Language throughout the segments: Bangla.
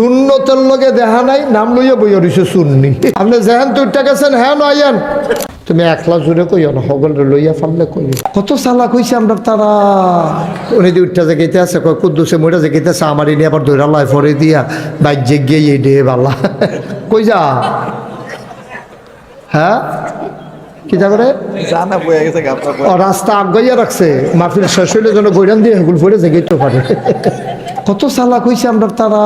শূন্যতের লগে দেখা নাই নাম লইয়া বইয়া রইছে সুন্নি। আপনি যেহেন তুইটা গেছেন হ্যাঁ নয়েন তুমি একলা জুড়ে কইও না হগল লইয়া ফাললে কইও। কত সালা কইছে আমরা তারা। উনি যে উঠটা আছে কয় কুদ্দুসে মইটা জায়গাতে আছে আমার এনে আবার দৈরা লাই ফরে দিয়া বাইর গিয়ে এই ডে বালা। কই যা? হ্যাঁ? কি যা করে? রাস্তা আগাইয়া রাখছে। মাফির শেষ হইলে যেন গৈরান দিয়ে হেগুল জেগে তো পারে। কত সালা কইছে আমরা তারা?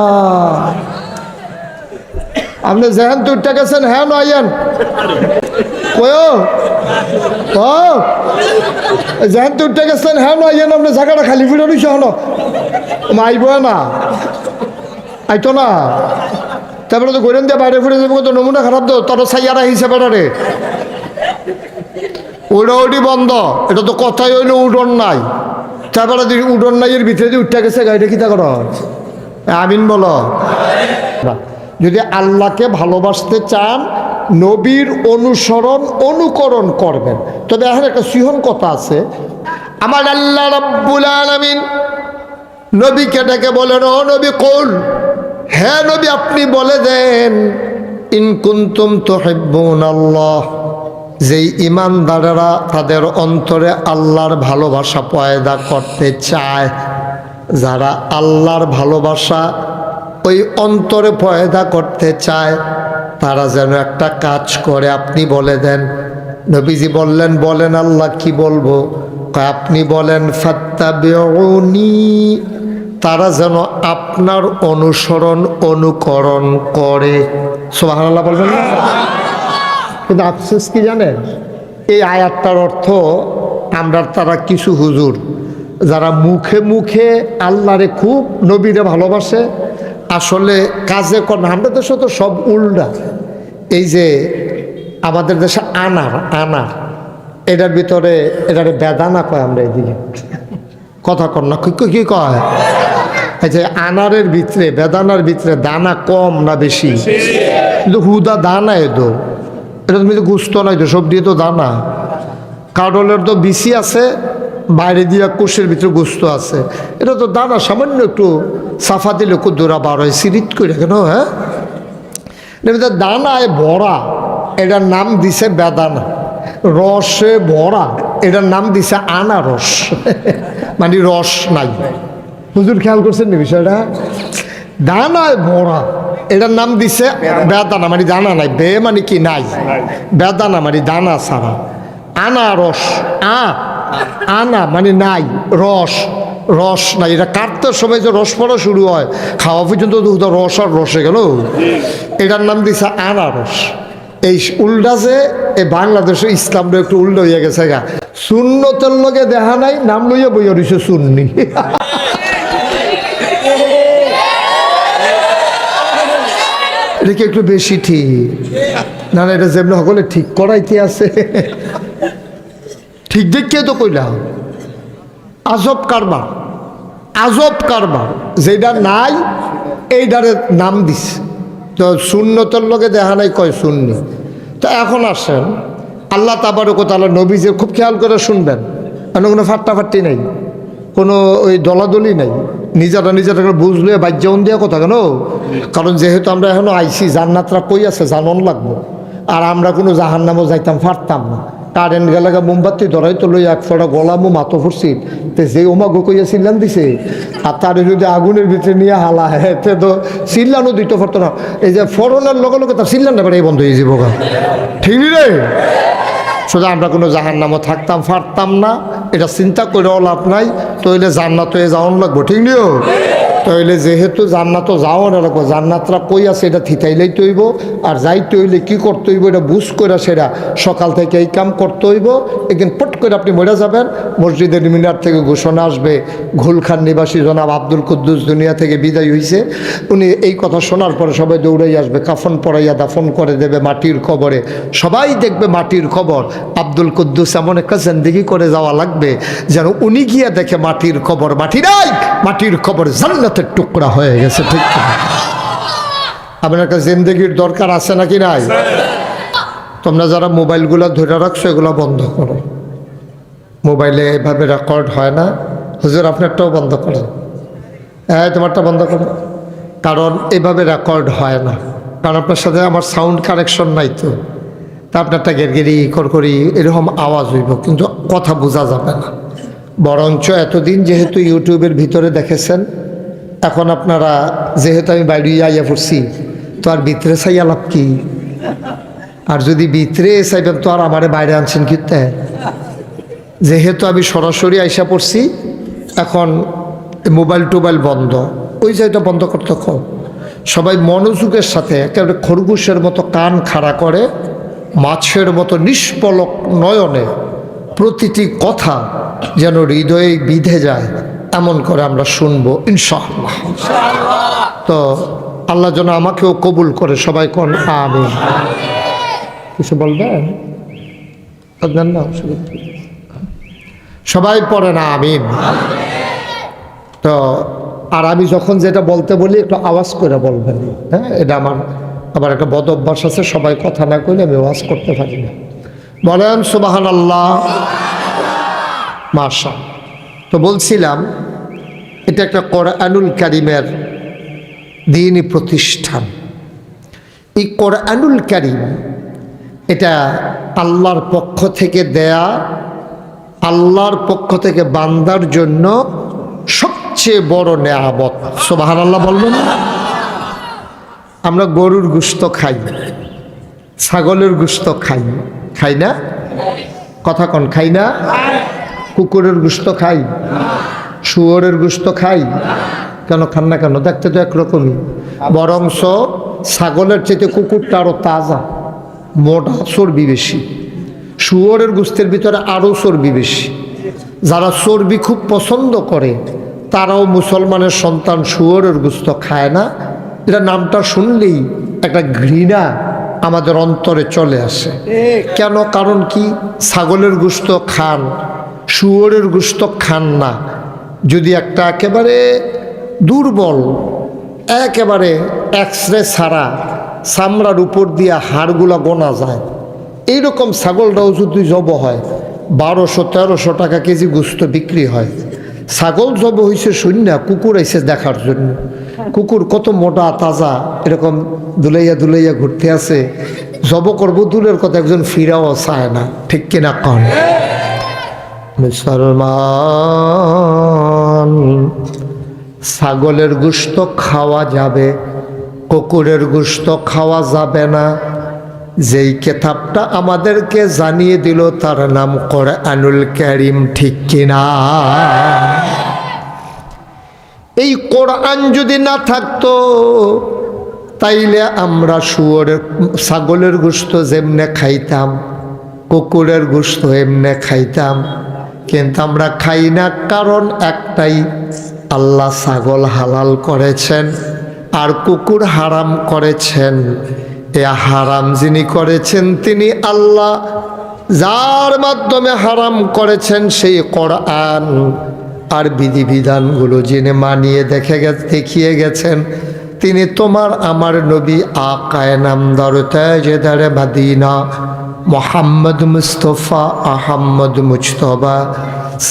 আপনি যেহেন তুইটা গেছেন হ্যাঁ নয়েন কয়? ও যেহেন তুইটা গেছেন হ্যাঁ নয়েন আপনি জায়গাটা খালি ফিরে রইছে হলো মাইব না। আইতো না। তারপরে তো গৈরান দিয়ে বাইরে ফিরে যাব তো নমুনা খারাপ তো তোর সাইয়ারা হিসেবে রে। উড়াউড়ি বন্ধ। এটা তো কথাই হইল উড়ন নাই। তারপরে যদি উড়ন নাই, এর ভিতরে দিয়ে উঠতে গেছে, গাড়িটা কিতা কর? আমিন বলো। যদি আল্লাহকে ভালোবাসতে চান, নবীর অনুসরণ, অনুকরণ করবেন। তবে এখন একটা সিহন কথা আছে। আমার আল্লাহ রব্বুল আলামিন নবীকে ডেকে বলেন, ও নবী, কোল। হ্যাঁ নবী, আপনি বলে দেন ইনকুন্তুম তো হেব্বুন আল্লাহ যেই ইমানদারেরা তাদের অন্তরে আল্লাহর ভালোবাসা পয়দা করতে চায়, যারা আল্লাহর ভালোবাসা ওই অন্তরে পয়দা করতে চায়, তারা যেন একটা কাজ করে। আপনি বলে দেন, নবীজি বললেন, বলেন আল্লাহ কি বলব? আপনি বলেন, ফাত্তাবিউনি, তারা যেন আপনার অনুসরণ, অনুকরণ করে। সুবহানাল্লাহ বলবেন না? কিন্তু আফসোস কি জানেন? এই আয়াতটার অর্থ আমরা তারা কিছু হুজুর, যারা মুখে মুখে আল্লাহরে খুব নবীরে ভালোবাসে, আসলে কাজে কর্মে, আমাদের দেশে তো সব উল্টা। এই যে আমাদের দেশে আনার আনার, এটার ভিতরে এটারে বেদানা কয় আমরা এদিকে? কথা কর না, কি- কয়? যে আনারের ভিতরে, বেদানার ভিতরে দানা কম না বেশি? কিন্তু হুদা দানা এদো এটা তুমি তো গুস্ত নাই তো, সব দিয়ে তো দানা। কাডলের তো বিসি আছে, বাইরে দিয়া কোষের ভিতরে গুস্ত আছে। এটা তো দানা, সামান্য একটু সাফা দিলে কুদ্দুরা বার হয় সিরিট করে কেন হ্যাঁ? ভিতরে দানায় ভরা, এটার নাম দিছে বেদানা। রসে ভরা, এটার নাম দিছে আনারস। মানে রস নাই। হুজুর খেয়াল করছেন না বিষয়টা? দানায় ভরা এটার নাম দিছে বেদানা মানে দানা নাই, বে মানে কি নাই? বেদানা মানে দানা ছাড়া। আনারস আ, আনা মানে নাই, রস। রস নাই, এটা কাটতে সময় যে রস পড়া শুরু হয়? খাওয়া পর্যন্ত হুদা রস আর রসে গেল। এটার নাম দিছে আনারস এই উল্টা যে এই বাংলাদেশে ইসলামটা একটু উল্টো হয়ে গেছে গা। শূন্যতের লগে দেখা নাই, নাম লইয়া বইয়া রইছে সুন্নি। এটা কি একটু বেশি ঠিক। না না, এটা যেমন সকলে ঠিক করাইতে আছে। ঠিক দেখিয়ে তো কইলাম। আজব কারবার। আজব কারবার। যেটা নাই এইটারে নাম দিছে। তো শূন্যতর লগে দেখা নাই, কয় শূন্য তো এখন আসেন, আল্লাহ তাবারক তালা নবীজের খুব খেয়াল করে শুনবেন। মানে কোনো ফাট্টাফাট্টি নাই। কোনো ওই দলাদলি নাই। নিজেরা নিজেরা বুঝলে বাজ্যাউন দিয়া কথা কেন? কারণ যেহেতু আমরা এখনও আইসি জান্নাতরা কই আছে জানন লাগবো। আর আমরা কোনো জাহান নামও যাইতাম পারতাম না। কারেন্ট গেলাগা মোমবাতি ধরাই তো লই এক ফোটা গলামো মাতো ফুরছিল তে যে ওমা গো কইয়া চিল্লান দিছে, আর তার যদি আগুনের ভিতরে নিয়ে হালা হেতে তো চিল্লানো দিতে পারতো না। এই যে ফরনের লগে লগে তার চিল্লান ব্যাপারে বন্ধ হয়ে যাব ঠিক রে? শুধু আমরা কোনো জাহান নামও থাকতাম পারতাম না। এটা চিন্তা করে লাভ নাই এলে জান্নাত হয়ে যাওয়ান লাগবো ঠিক নিও? তইলে যেহেতু জান্নাত যাওয়ান লাগবো, জান্নাতরা কই আছে এটা থিতাইলেই তৈব আর যাইতে হইলে কী করতে হইব এটা বুঝ করে সেটা সকাল থেকে এই কাম করতে হইব, একদিন পট করে আপনি মরে যাবেন মসজিদের মিনার থেকে ঘোষণা আসবে ঘুলখান নিবাসী জনাব আব্দুল কুদ্দুস দুনিয়া থেকে বিদায় হয়েছে উনি এই কথা শোনার পরে সবাই দৌড়াই আসবে, কাফন পরাইয়া দাফন করে দেবে মাটির কবরে, সবাই দেখবে মাটির কবর, আব্দুল কুদ্দুস এমন একটা জিন্দিগি করে যাওয়া লাগবে, যেন উনি গিয়ে দেখে মাটির কবর, মাটি নাই, মাটির কবর জান্নাতের টুকরা হয়ে গেছে ঠিক? আপনার একটা জিন্দগির দরকার আছে নাকি নাই? তোমরা যারা মোবাইলগুলো ধরে রাখছো এগুলো বন্ধ করো। মোবাইলে এভাবে রেকর্ড হয় না। হুজুর আপনারটাও বন্ধ করেন। হ্যাঁ তোমারটা বন্ধ করো। কারণ এভাবে রেকর্ড হয় না। কারণ আপনার সাথে আমার সাউন্ড কানেকশন নাই তো। তা আপনারটা গেরগেরি করকরি এরকম আওয়াজ হইব কিন্তু কথা বোঝা যাবে না। বরঞ্চ এতদিন যেহেতু ইউটিউবের ভিতরে দেখেছেন এখন আপনারা যেহেতু আমি বাইরে আইয়া পড়ছি, তো আর ভিতরে চাই আলাপ কি? আর যদি ভিতরে চাইবেন তো আর আমারে বাইরে আনছেন কিতে যেহেতু আমি সরাসরি আইসা পড়ছি, এখন মোবাইল টোবাইল বন্ধ। ওই জায়গাটা বন্ধ করতে কম সবাই মনোযোগের সাথে, একেবারে খরগোশের মতো কান খাড়া করে, মাছের মতো নিষ্পলক নয়নে প্রতিটি কথা যেন হৃদয়ে বিধে যায়। এমন করে আমরা শুনব, ইনশাআল্লাহ। তো আল্লাহ যেন আমাকেও কবুল করে, সবাই কোন আমি কিছু বলবেন? না সবাই পড়ে না আমিন। তো আর আমি যখন যেটা বলতে বলি, একটু আওয়াজ করে বলবেন। হ্যাঁ এটা আমার আবার একটা বদ অভ্যাস আছে, সবাই কথা না কইলে আমি আওয়াজ করতে পারি না। বলেন সুবাহান আল্লাহ মাশা তো বলছিলাম, এটা একটা কোরআনুল কারিমের দিনই প্রতিষ্ঠান। এই কোরআনুল কারিম, এটা আল্লাহর পক্ষ থেকে দেয়া, আল্লাহর পক্ষ থেকে বান্দার জন্য সবচেয়ে বড় নেয়ামত। সোবাহান আল্লাহ বলবেন আমরা গরুর গুস্ত খাই, ছাগলের গুস্ত খাই। খাই না? কথা কন, খাই না? কুকুরের গুস্ত খাই, শুয়োরের গুস্ত খাই। কেন খান না কেন? দেখতে তো একরকমই। বরংস ছাগলের চেয়ে কুকুরটা আরও তাজা, মোটা, চর্বি বেশি। শুয়োরের গুস্তের ভিতরে আরও চর্বি বেশি। যারা চর্বি খুব পছন্দ করে, তারাও মুসলমানের সন্তান শুয়োরের গুস্ত খায় না। এটা নামটা শুনলেই একটা ঘৃণা আমাদের অন্তরে চলে আসে। কেন? কারণ কি? ছাগলের গুস্ত খান শুয়োরের গুস্ত খান না। যদি একটা একেবারে দুর্বল, একেবারে এক্সরে ছাড়া চামড়ার উপর দিয়ে হাড়গুলা গোনা যায়, এইরকম ছাগলটাও যদি জব হয়, বারোশো, তেরোশো টাকা কেজি গুস্ত বিক্রি হয়। ছাগল জব হয়েছে শূন্য, কুকুর আইসে দেখার জন্য। কুকুর কত মোটা, তাজা, এরকম দুলাইয়া দুলাইয়া ঘুরতে আছে জব করব, দূরের কথা একজন ফিরাও চায় না, ঠিক কিনা কন? মুসলমান। ছাগলের গুস্ত খাওয়া যাবে, কুকুরের গুস্ত খাওয়া যাবে না। যেই কেতাবটা আমাদেরকে জানিয়ে দিল, তার নাম করে আনুল করিম, ঠিক কিনা? এই কোরআন যদি না থাকতো, তাইলে আমরা শুয়োরের ছাগলের গুস্ত যেমনে খাইতাম, কুকুরের গুস্ত এমনে খাইতাম। কিন্তু আমরা খাই না, কারণ একটাই, আল্লাহ ছাগল হালাল করেছেন আর কুকুর হারাম করেছেন। এ হারাম যিনি করেছেন, তিনি আল্লাহ। যার মাধ্যমে হারাম করেছেন, সেই কোরআন আর বিধিবিধানগুলো যিনি মানিয়ে দেখে গে দেখিয়ে গেছেন, তিনি তোমার আমার নবী আকায় নামদার তেজেদারে মাদিনা। মোহাম্মদ মুস্তফা আহম্মদ মুজতবা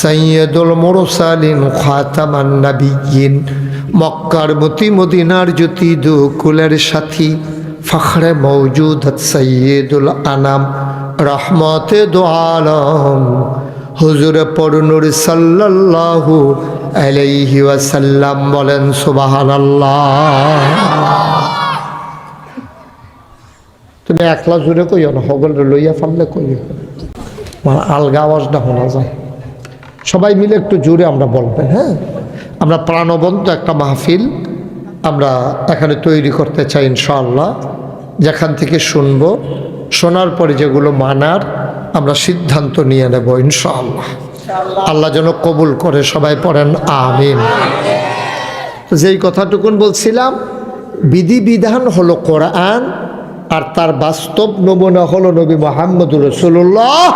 সৈয়দুল মুরসালিন খাতামান নবিয়িন মক্কার মতি মদিনার জ্যোতি দুকুলের সাথী, ফখরে মৌজুদ সৈয়দুল আনাম, রহমতে দো আলম হুজুর পড়নুর সাল্লাল্লাহু আলাইহি ওয়াসাল্লাম বলেন সুবহানাল্লাহ। তুমি একলা জোরে কইও না হগল লইয়া ফাললে কইও। মানে আলগা আওয়াজটা শোনা যায়। সবাই মিলে একটু জোরে আমরা বলবেন হ্যাঁ? আমরা প্রাণবন্ত একটা মাহফিল আমরা এখানে তৈরি করতে চাই ইনশাআল্লাহ। যেখান থেকে শুনব, শোনার পরে যেগুলো মানার আমরা সিদ্ধান্ত নিয়ে নেব ইনশাআল্লাহ। আল্লাহ যেন কবুল করে সবাই পড়েন, আমিন। যেই কথাটুকুন বলছিলাম, বিধিবিধান হলো কোরআন আর তার বাস্তব নমুনা হলো নবী মোহাম্মদুর রসুল্লাহ।